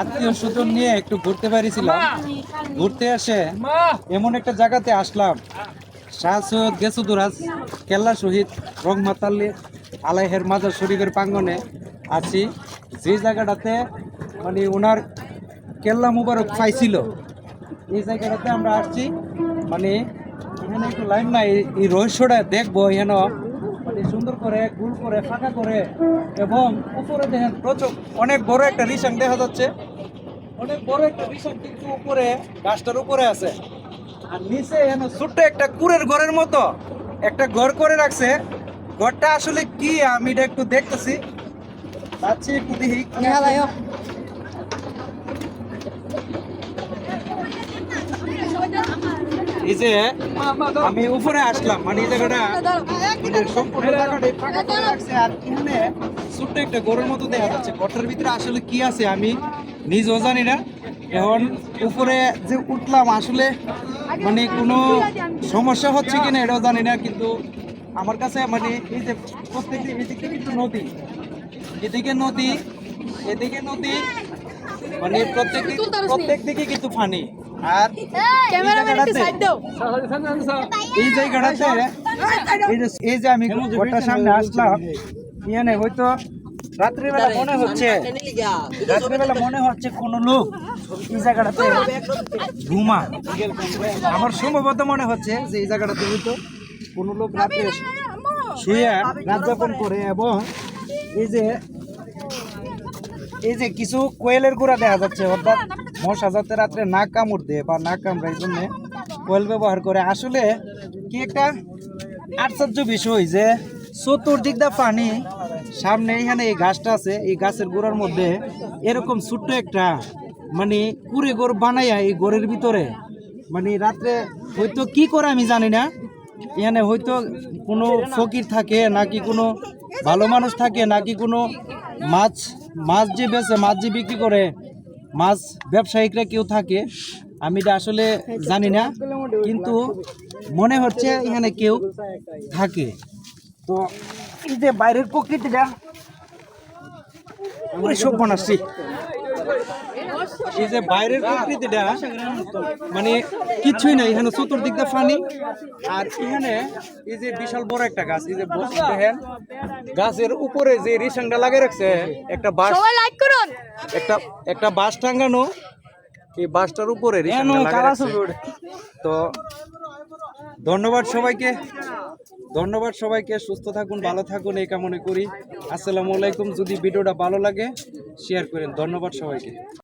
আত্মীয় স্বজন নিয়ে একটু ঘুরতে পারিছিলাম ঘুরতে এসে এমন একটা জায়গাতে আসলাম। শাহ সৈয়দ গেসুদুরাজ, কেল্লা শহীদ রংমাতাল্লি আলাইহের মাজার শরীফের প্রাঙ্গনে আছি। যে জায়গাটাতে মানে ওনার কেল্লা মুবারক পাইছিল, এই জায়গাটাতে আমরা আসছি। মানে এখানে একটু লাইন নাই, এই রহস্যটা দেখব এখানে। মানে সুন্দর করে, গুল করে, ফাঁকা করে, এবং উপরে দেখেন প্রচুর, অনেক বড় একটা রিসাং দেখা যাচ্ছে। অনেক বড় একটা রিসাং কিন্তু উপরে গাছটার উপরে আছে। আর নিচে এখানে ছোট্ট একটা কুড়ের ঘরের মতো একটা ঘর করে রাখছে। ঘরটা আসলে কি আমি এটা একটু দেখতেছি। যাচ্ছি একটু দেখি। এই যে আমি উপরে আসলাম মানে এই জায়গাটা সম্পূর্ণ জায়গাটাই ফাঁকা করে রাখছে। আর এখানে ছোট্ট একটা গরুর মতো দেখা যাচ্ছে। ঘরটার ভিতরে আসলে কি আছে আমি নিজেও জানি না। এখন উপরে যে উঠলাম আসলে মানে কোনো সমস্যা হচ্ছে কিনা এটাও জানি না কিন্তু আমার কাছে মানে এই যে প্রত্যেকটি এদিকে কিন্তু নদী এদিকে নদী এদিকে নদী মানে প্রত্যেক প্রত্যেক দিকে কিন্তু পানি। আর এই জায়গাটাতে এই যে আমি ঘরটার সামনে আসলাম। এখানে হয়তো রাত্রিবেলা মনে হচ্ছে রাত্রিবেলা মনে হচ্ছে কোন লোক এই জায়গাটাতে ঘুমা আমার সম্ভবত মনে হচ্ছে যে এই জায়গাটাতে হয়তো কোনো লোক রাত্রে শুয়ে রাত যাপন করে এবং এই যে এই যে কিছু কোয়েলের গোড়া দেখা যাচ্ছে অর্থাৎ মশা যাতে রাত্রে না কামড় দেয় বা না কামড়ায় এই জন্য কোয়েল ব্যবহার করে। আসলে কি একটা আশ্চর্য বিষয় যে চতুর্দিক দা পানি সামনে এখানে এই গাছটা আছে, এই গাছের গোড়ার মধ্যে এরকম ছোট্ট একটা মানে কুড়ে গোড় বানাইয়া এই গোড়ের ভিতরে। মানে রাত্রে হয়তো কি করে আমি জানি না। এখানে হয়তো কোনো ফকির থাকে, নাকি কোনো ভালো মানুষ থাকে, নাকি কোনো মাছ মাছ যে বেচে, মাছ যে বিক্রি করে, মাছ ব্যবসায়িকরা কেউ থাকে, আমি এটা আসলে জানি না। কিন্তু মনে হচ্ছে এখানে কেউ থাকে। তো এই যে বাইরের প্রকৃতিটা সব এই যে বাইরের প্রকৃতিটা মানে কিছুই নাই এখানে চতুর্দিক দিয়ে পানি। আর এখানে এই যে বিশাল বড় একটা গাছ এই যে দেখেন গাছের উপরে যে রিসাংটা লাগিয়ে রাখছে একটা করুন। একটা একটা বাঁশ টাঙ্গানো এই বাঁশটার উপরে তো ধন্যবাদ সবাইকে। ধন্যবাদ সবাইকে। সুস্থ থাকুন, ভালো থাকুন, এই কামনা করি। আসসালামু আলাইকুম। যদি ভিডিওটা ভালো লাগে শেয়ার করেন। ধন্যবাদ সবাইকে।